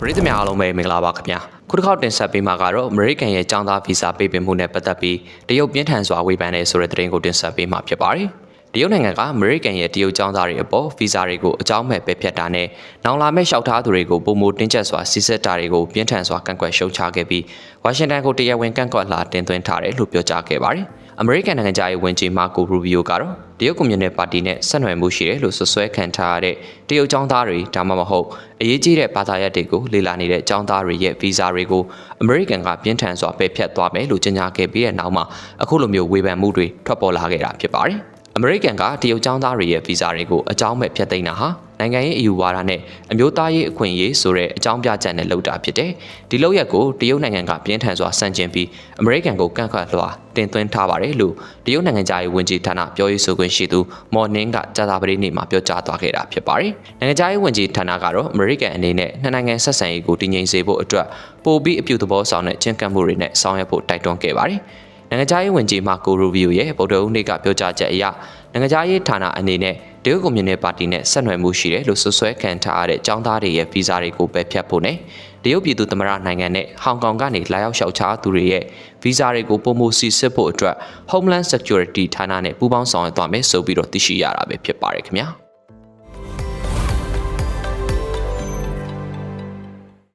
ပရိသတ်များအားလုံးပဲမင်္ဂလာပါခင်ဗျာခုတစ်ခေါက်တင်ဆက်ပေးမှာကတော့ American ရဲ့ចောင်းသားဗီဇာပေးပင်မှုနဲ့ပတ်သက်ပြီးတရုတ်ပြင်းထန်စွာဝေဖန်တဲ့ဆိုတဲ့သတင်းကိုတင်ဆက်ပေးမှာဖြစ်ပါတယ်တရုတ်နိုင်ငံက American ရဲ့တရုတ်ចောင်းသားတွေအပေါ်ဗီဇာတွေကိုအကြောင်းမဲ့ပယ်ဖျက်တာနဲ့နောင်လာမဲ့လျှောက်ထားသူတွေကိုပုံမတင်းကျပ်စွာစီစစ်တာတွေကိုပြင်းထန်စွာကန့်ကွက်ရှုတ်ချခဲ့ပြီးဝါရှင်တန်ကိုတရားဝင်ကန့်ကွက်လာတင်သွင်းထားတယ်လို့ပြောကြားခဲ့ပါတယ် အမေရိကန်နိုင်ငံသားရေးဝန်ကြီးမာကိုရူဘီယိုကတော့တရုတ်ကွန်မြူနတီပါတီနဲ့ဆက်နွယ်မှုရှိတယ်လို့ဆွဆွဲခံထားရတဲ့တရုတ်ចောင်းသားတွေဒါမှမဟုတ်အရေးကြီးတဲ့ဘာသာရပ်တွေကိုလေ့လာနေတဲ့ចောင်းသားတွေရဲ့ဗီဇာတွေကိုအမေရိကန်ကပြင်းထန်စွာပယ်ဖျက်သွားမယ်လို့ကြေညာခဲ့ပြီးတဲ့နောက်မှာအခုလိုမျိုးဝေဖန်မှုတွေထွက်ပေါ်လာခဲ့တာဖြစ်ပါတယ်။အမေရိကန်ကတရုတ်ចောင်းသားတွေရဲ့ဗီဇာတွေကိုအကြောင်းမဲ့ဖျက်သိမ်းတာဟာ နိုင်ငံရေးအယူဝါဒနဲ့အမျိုးသားရေးအခွင့်အရေးဆိုတဲ့အကြောင်းပြချက်နဲ့လုပ်တာဖြစ်တယ်။ဒီလုပ်ရက်ကိုတရုတ်နိုင်ငံကပြင်းထန်စွာဆန့်ကျင်ပြီးအမေရိကန်ကိုကန့်ကွက်လွှာတင်သွင်းထားပါတယ်လို့တရုတ်နိုင်ငံသားရေးဝန်ကြီးဌာနပြောရေးဆိုခွင့်ရှိသူမော်နင်းကကြာသပတေးနေ့မှာပြောကြားသွားခဲ့တာဖြစ်ပါတယ်။နိုင်ငံသားရေးဝန်ကြီးဌာနကတော့အမေရိကန်အနေနဲ့နှစ်နိုင်ငံဆက်ဆံရေးကိုတည်ငြိမ်စေဖို့အတွက်ပိုပြီးအပြုသဘောဆောင်တဲ့ချင်းကပ်မှုတွေနဲ့ဆောင်ရွက်ဖို့တိုက်တွန်းခဲ့ပါတယ်။နိုင်ငံခြားရေးဝန်ကြီးမာကိုရူဘီယိုရဲ့ဗုဒ္ဓဦးနေ့ကပြောကြားချက်အရနိုင်ငံခြားရေးဌာနအနေနဲ့ တရုတ်ကွန်မြူနတီပါတီနဲ့ဆက်နွယ်မှုရှိတယ်လို့ဆွဆွဲခံထားရတဲ့ចောင်းသားတွေရဲ့ဗီဇာတွေကိုပယ်ဖျက်ဖို့နဲ့တရုတ်ပြည်သူသမ္မတနိုင်ငံနဲ့ဟောင်ကောင်ကနေလာရောက်လျှောက်ချသူတွေရဲ့ဗီဇာတွေကိုပုံမှုစီစစ်ဖို့အတွက် Homeland Security ဌာနနဲ့ပူးပေါင်းဆောင်ရွက်သွားမယ်ဆိုပြီးတော့သိရှိရတာပဲဖြစ်ပါတယ်ခင်ဗျာ။